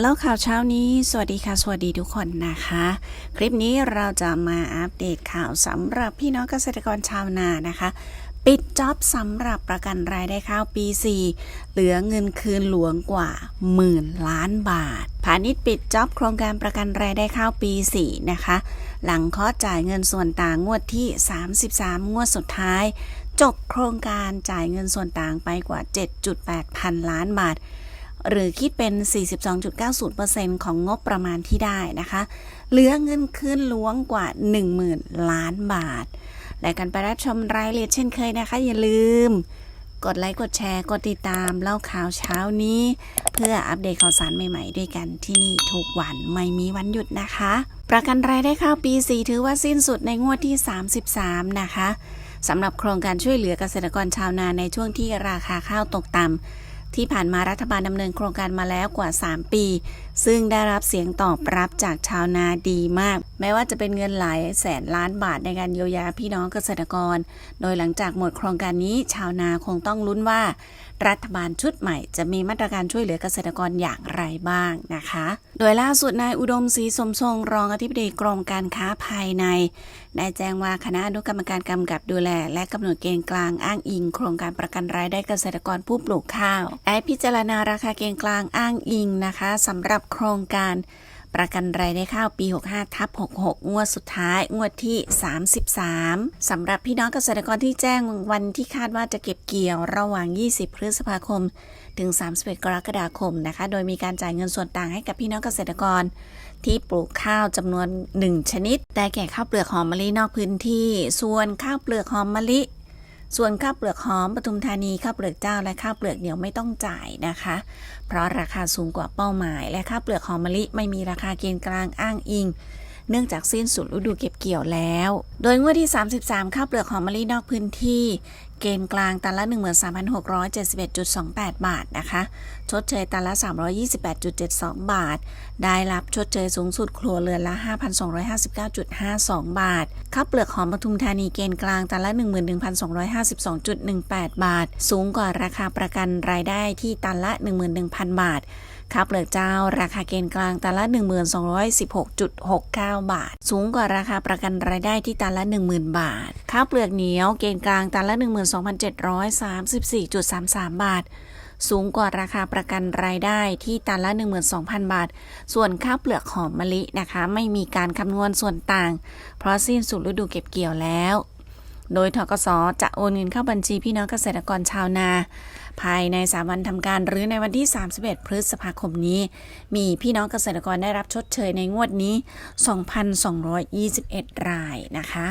แล้วข่าวเช้านี้ สวัสดีค่ะ สวัสดีทุกคนนะคะ คลิปนี้เราจะมาอัปเดตข่าวสำหรับพี่น้องเกษตรกรชาวนานะคะ ปิดจ็อบสำหรับประกันรายได้ข้าวปี 4 เหลือเงินคืนหลวงกว่าหมื่นล้านบาทพาณิชย์ปิดจ็อบโครงการประกันรายได้ข้าวปี 4 นะคะ หลังเคาะจ่ายเงินส่วนต่างงวดที่ 33 งวดสุดท้าย จบโครงการจ่ายเงินส่วนต่างไปกว่า 7.8 พันล้านบาท หรือคิดเป็น 42.90%ของงบประมาณที่ได้นะคะ เหลือเงินคืนหลวงกว่า 10,000 ล้านบาท และกันไปรับชมรายละเอียดเช่นเคยนะคะ อย่าลืม กดไลค์กดแชร์ กดติดตามเล่าข่าวเช้านี้ เพื่ออัปเดตข่าวสารใหม่ๆ ด้วยกันที่นี่ทุกวันไม่มีวันหยุดนะคะ ประกันรายได้ข้าวปี 4 ถือว่าสิ้นสุดในงวดที่ 33 นะคะสำหรับโครงการช่วยเหลือเกษตรกรชาวนาในช่วงที่ราคาข้าวตกต่ำ ที่ผ่านมารัฐบาลดำเนินโครงการมาแล้วกว่า 3 ปี ซึ่งได้รับเสียงตอบรับจากชาวนาดีมาก แม้ว่าจะเป็นเงินหลายแสนล้านบาทในการเยียวยาพี่น้องเกษตรกร โดยหลังจากหมดโครงการนี้ ชาวนาคงต้องลุ้นว่า รัฐบาลชุดใหม่จะมีมาตรการช่วยเหลือเกษตรกรอย่างไรบ้างนะคะ โดยล่าสุดนายอุดมศรีสมทรงรองอธิบดีกรมการค้าภายในได้แจ้งว่าคณะอนุกรรมการกำกับดูแล และกำหนดเกณฑ์กลางอ้างอิง โครงการประกันรายได้เกษตรกรผู้ปลูกข้าวได้พิจารณาราคาเกณฑ์กลางอ้างอิงนะคะสำหรับโครงการประกันรายได้ข้าวปี 65 ทับ 66 งวดสุดท้าย งวดที่ 33 สำหรับพี่น้องเกษตรกรที่แจ้งวันที่คาดว่าจะเก็บเกี่ยวระหว่าง 20 พฤษภาคม ถึง 31 กรกฎาคมนะคะ โดยมีการจ่ายเงินส่วนต่างให้กับพี่น้องเกษตรกร ที่ปลูกข้าวจำนวน 1 ชนิด ได้แก่ข้าวเปลือกหอมมะลินอกพื้นที่ ส่วนข้าวเปลือกหอมมะลิ ส่วนข้าวเปลือกหอมปทุมธานีข้าวเปลือกเจ้าและข้าวเปลือกเหนียวไม่ต้องจ่ายนะคะ เพราะราคาสูงกว่าเป้าหมาย และข้าวเปลือกหอมมะลิไม่มีราคาเกณฑ์กลางอ้างอิง เนื่องจากสิ้นสุดฤดูเก็บเกี่ยวแล้ว โดยงวดที่ 33ข้าวเปลือกหอมมะลินอกพื้นที่เกณฑ์กลางตันละ 13,671.28 บาทนะคะ ชดเชยตันละ 328.72 บาท ได้รับชดเชยสูงสุดครัวเรือนละ 5,259.52 บาท ข้าวเปลือกหอมปทุมธานีเกณฑ์กลางตันละ 11,252.18 บาท สูงกว่าราคาประกันรายได้ที่ตันละ 11,000 บาทข้าวเปลือกเจ้า ราคาเกณฑ์กลางตันละ 1216.69 บาท สูงกว่าราคาประกันรายได้ที่ตันละ 10,000 บาท ข้าวเปลือกเหนียวเกณฑ์กลางตันละ1 12,734.33 บาท สูงกว่าราคาประกันรายได้ที่ตันละ 12,000 บาท ส่วนข้าวเปลือกหอมมะลินะคะ ไม่มีการคำนวณส่วนต่าง เพราะสิ้นสุดฤดูเก็บเกี่ยวแล้วโดยทกสจะโอนเงินเข้าบัญชีพี่น้องเกษตรกรชาวนา ภายใน 3 วันทำการหรือในวันที่ 31 พฤษภาคมนี้ มีพี่น้องเกษตรกรได้รับชดเชยในงวดนี้ 2,221 รายนะคะ